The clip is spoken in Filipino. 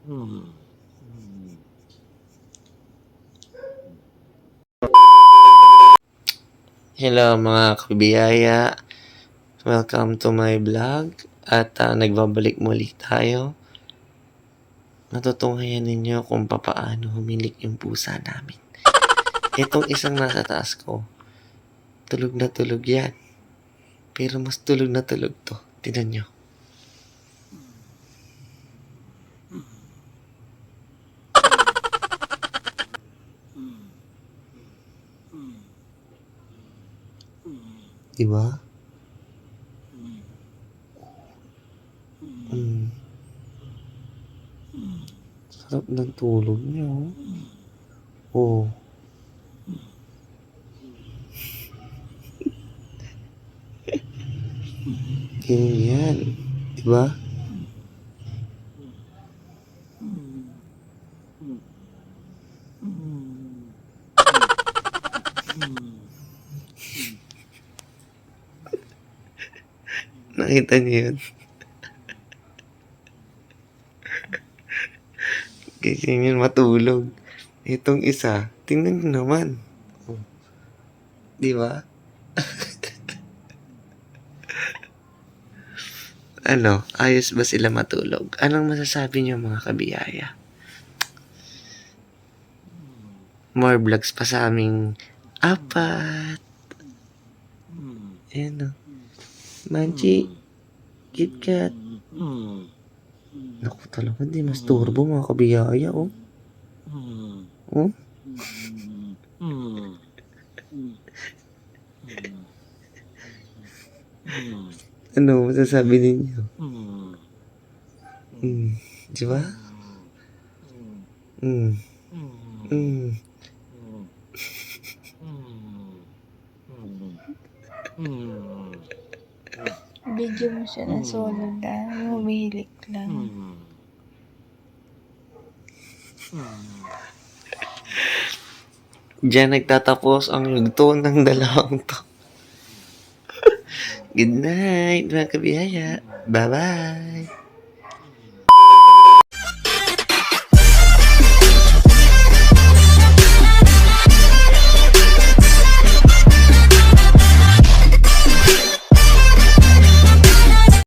Hmm. Hello mga kabibiyaya. Welcome to my vlog. At uh, nagbabalik muli tayo. Matutunghayan ninyo kung papaano humilik yung pusa namin. Itong isang nasa taas ko, tulog na tulog yan. Pero mas tulog na tulog to. Tinan nyo. Diba? Mm. Sarap ng tulog niya, oh. Oh. Ganyan yan. Diba? Nakita niyo yun? Ganyan yun matulog. Itong isa, tingnan niyo naman. Oh. Di ba? ano, ayos ba sila matulog? Anong masasabi niyo mga kabiyaya? More vlogs pa sa aming apat. Ayan o. Manchi, KitKat. Naku talaga, di mas turbo mga kabiyaya oh. Oh? Ano masasabi ninyo? Mm. Di ba? Mm. Mm. Video mo siya na solo lang. Humihilik lang. Diyan nagtatapos ang yugto ng dalawang to. Good night, mga kabiyaya. Bye-bye.